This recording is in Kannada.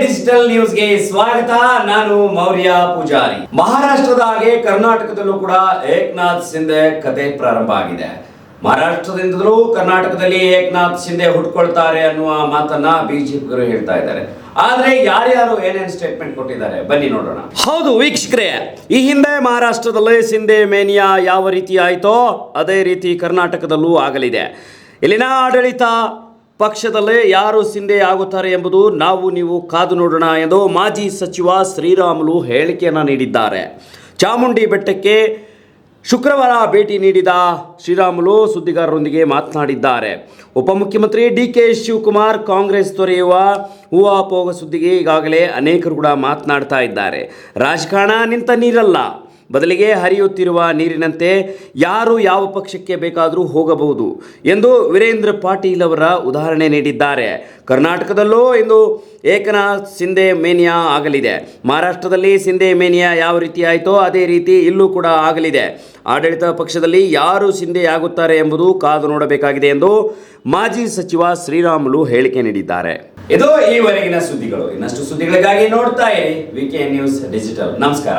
ಡಿಜಿಟಲ್ ನ್ಯೂಸ್ಗೆ ಸ್ವಾಗತ. ನಾನು ಮೌರ್ಯ ಪೂಜಾರಿ. ಮಹಾರಾಷ್ಟ್ರದ ಹಾಗೆ ಕರ್ನಾಟಕದಲ್ಲೂ ಕೂಡ ಏಕ್ನಾಥ್ ಶಿಂದೆ ಕತೆ ಪ್ರಾರಂಭ ಆಗಿದೆ. ಮಹಾರಾಷ್ಟ್ರದಿಂದಲೂ ಕರ್ನಾಟಕದಲ್ಲಿ ಏಕನಾಥ್ ಶಿಂದೆ ಹುಟ್ಕೊಳ್ತಾರೆ ಅನ್ನುವ ಮಾತನ್ನ ಬಿಜೆಪಿಗರು ಹೇಳ್ತಾ ಇದ್ದಾರೆ. ಆದ್ರೆ ಯಾರ್ಯಾರು ಏನೇನು ಸ್ಟೇಟ್ಮೆಂಟ್ ಕೊಟ್ಟಿದ್ದಾರೆ? ಬನ್ನಿ ನೋಡೋಣ. ಹೌದು, ವೀಕ್ಷಕರೇ, ಈ ಹಿಂದೆ ಮಹಾರಾಷ್ಟ್ರದಲ್ಲಿ ಸಿಂಧೆ ಮೇನಿಯಾ ಯಾವ ರೀತಿ ಆಯ್ತೋ, ಅದೇ ರೀತಿ ಕರ್ನಾಟಕದಲ್ಲೂ ಆಗಲಿದೆ. ಇಲ್ಲಿನ ಆಡಳಿತ ಪಕ್ಷದಲ್ಲೇ ಯಾರು ಸಿಂಧೆ ಆಗುತ್ತಾರೆ ಎಂಬುದು ನಾವು ನೀವು ಕಾದು ನೋಡೋಣ ಎಂದು ಮಾಜಿ ಸಚಿವ ಶ್ರೀರಾಮುಲು ಹೇಳಿಕೆಯನ್ನು ನೀಡಿದ್ದಾರೆ. ಚಾಮುಂಡಿ ಬೆಟ್ಟಕ್ಕೆ ಶುಕ್ರವಾರ ಭೇಟಿ ನೀಡಿದ ಶ್ರೀರಾಮುಲು ಸುದ್ದಿಗಾರರೊಂದಿಗೆ ಮಾತನಾಡಿದ್ದಾರೆ. ಉಪಮುಖ್ಯಮಂತ್ರಿ ಡಿ ಕೆ ಶಿವಕುಮಾರ್ ಕಾಂಗ್ರೆಸ್ ತೊರೆಯುವ ಹೂವಾಪೋಗ ಸುದ್ದಿಗೆ ಈಗಾಗಲೇ ಅನೇಕರು ಕೂಡ ಮಾತನಾಡ್ತಾ ಇದ್ದಾರೆ. ರಾಜಕಾರಣ ನಿಂತ ನೀರಲ್ಲ. ಬದಲಿಗೆ ಹರಿಯುತ್ತಿರುವ ನೀರಿನಂತೆ ಯಾರು ಯಾವ ಪಕ್ಷಕ್ಕೆ ಬೇಕಾದರೂ ಹೋಗಬಹುದು ಎಂದು ವೀರೇಂದ್ರ ಪಾಟೀಲ್ ಅವರ ಉದಾಹರಣೆ ನೀಡಿದ್ದಾರೆ. ಕರ್ನಾಟಕದಲ್ಲೂ ಇಂದು ಏಕನಾಥ್ ಸಿಂಧೆ ಮೇನಿಯಾ ಆಗಲಿದೆ. ಮಹಾರಾಷ್ಟ್ರದಲ್ಲಿ ಸಿಂಧೆ ಮೇನಿಯಾ ಯಾವ ರೀತಿ ಆಯಿತೋ ಅದೇ ರೀತಿ ಇಲ್ಲೂ ಕೂಡ ಆಗಲಿದೆ. ಆಡಳಿತ ಪಕ್ಷದಲ್ಲಿ ಯಾರು ಸಿಂಧೆ ಆಗುತ್ತಾರೆ ಎಂಬುದು ಕಾದು ನೋಡಬೇಕಾಗಿದೆ ಎಂದು ಮಾಜಿ ಸಚಿವ ಶ್ರೀರಾಮುಲು ಹೇಳಿಕೆ ನೀಡಿದ್ದಾರೆ. ಇದು ಈವರೆಗಿನ ಸುದ್ದಿಗಳು. ಇನ್ನಷ್ಟು ಸುದ್ದಿಗಳಿಗಾಗಿ ನೋಡ್ತಾ ಇರಿ. VK news digital. ನಮಸ್ಕಾರ.